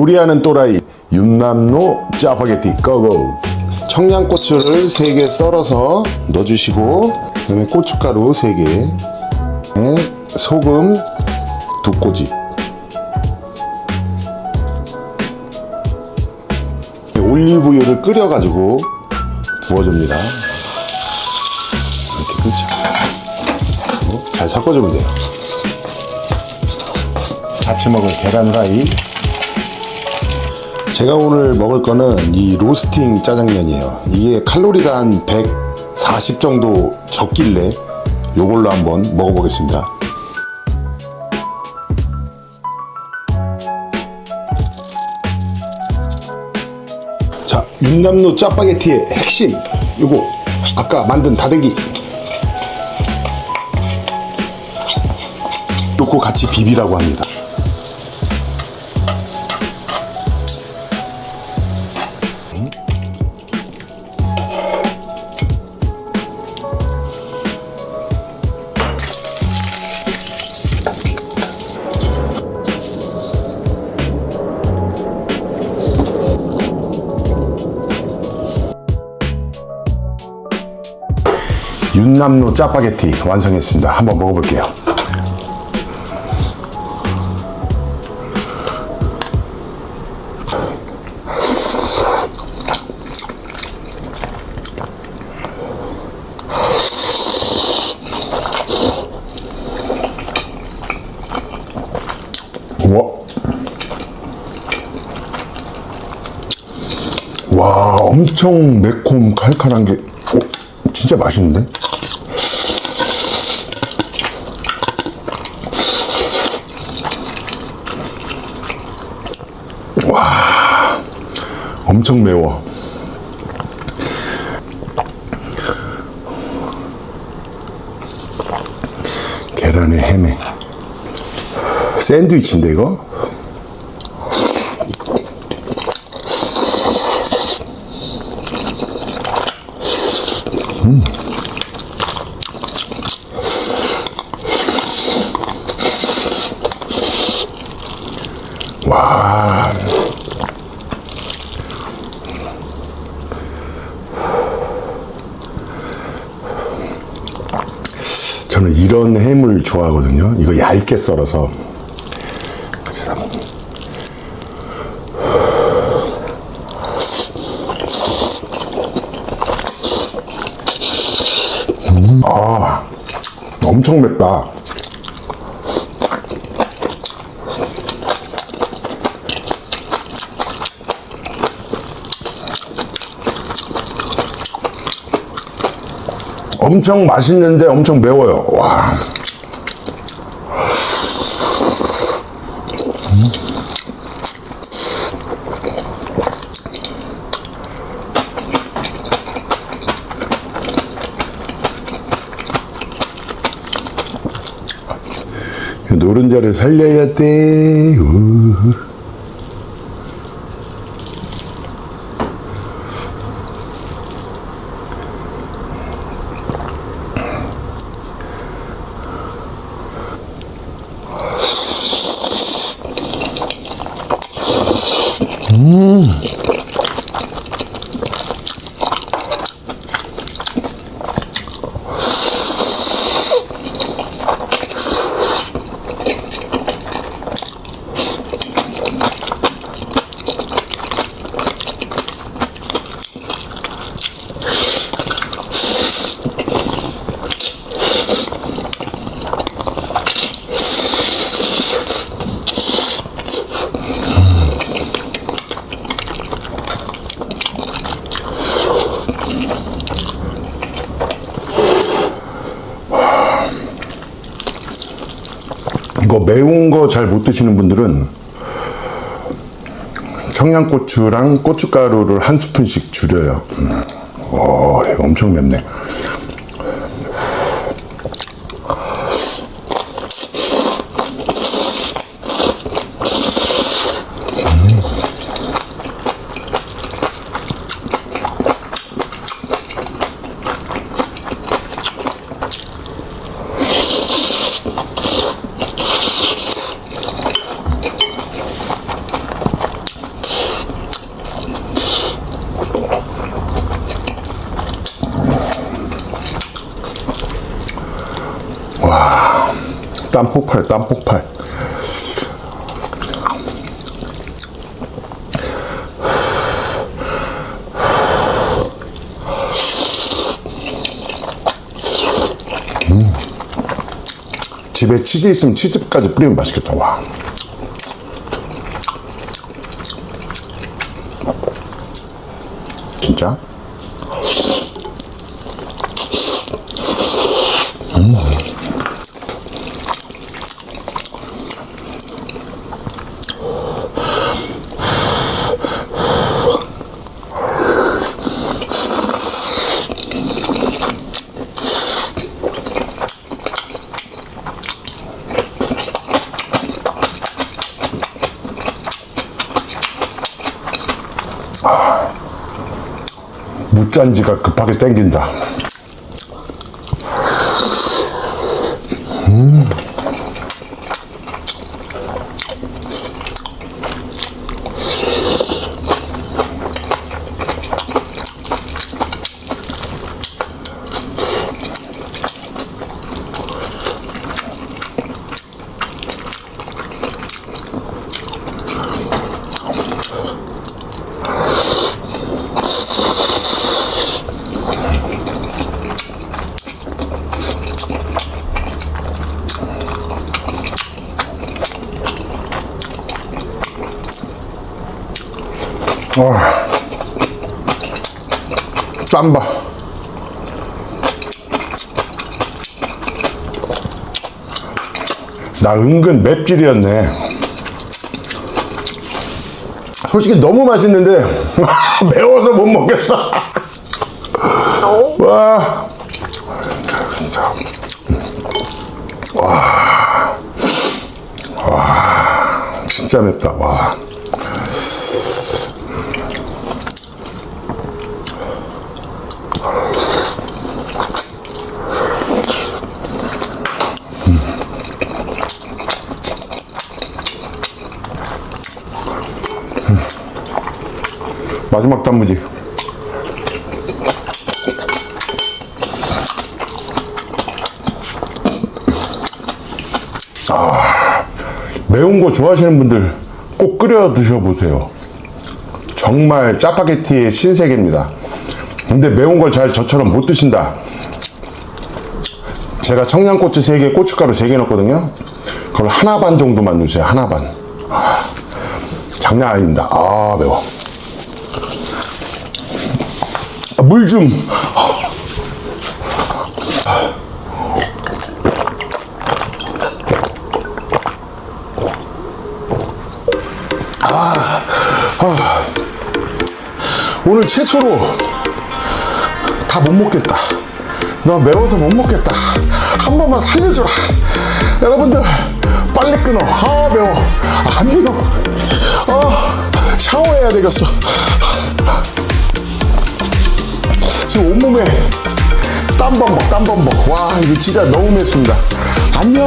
그 요리하는 또라이 윤남노 짜파게티 고고. 청양고추를 3개 썰어서 넣어주시고 그 다음에 고춧가루 3개 소금 두 꼬집 올리브유를 끓여가지고 부어줍니다. 이렇게 그렇죠. 잘 섞어주면 돼요. 같이 먹을 계란 후라이 제가 오늘 먹을 거는 이 로스팅 짜장면이에요. 이게 칼로리가 한 140 정도 적길래 요걸로 한번 먹어보겠습니다. 자 윤남노 짜파게티의 핵심. 요거 아까 만든 다대기. 놓고 같이 비비라고 합니다 윤남노 짜파게티 완성했습니다. 한번 먹어볼게요. 와, 엄청 매콤 칼칼한 게, 오, 진짜 맛있는데? 와, 엄청 매워. 계란에 햄에. 샌드위치인데, 이거? 와. 저는 이런 햄을 좋아하거든요. 이거 얇게 썰어서. 같이 사 먹는. 음, 아, 엄청 맵다. 엄청 맛있는데 엄청 매워요. 와. 노른자를 살려야 돼. 우. 이거 매운 거 잘 못 드시는 분들은 청양고추랑 고춧가루를 한 스푼씩 줄여요. 음. 오, 이거 엄청 맵네. 땀 폭발, 땀 폭발. 음. 집에 치즈 있으면 치즈까지 뿌리면 맛있겠다. 와. 진짜? 무짠지가 급하게 땡긴다. 아, 쌈바. 나 은근 맵찔이었네. 솔직히 너무 맛있는데 매워서 못 먹겠어. 와. 진짜. 와. 와. 진짜 맵다. 와. 마지막 단무지. 아, 매운 거 좋아하시는 분들 꼭 끓여 드셔보세요. 정말 짜파게티의 신세계입니다. 근데 매운 걸 잘 저처럼 못 드신다. 제가 청양고추 3개, 고춧가루 3개 넣었거든요. 그걸 하나 반 정도만 넣으세요. 하나 반. 아, 장난 아닙니다. 아, 매워. 물 좀. 아, 아. 오늘 최초로 다 못 먹겠다. 나 매워서 못 먹겠다. 한 번만 살려주라. 여러분들, 빨리 끊어. 아, 매워. 아, 안 돼요. 아, 샤워해야 되겠어. 지금 온몸에 땀범벅 땀범벅. 와 이거 진짜 너무 맵습니다. 안녕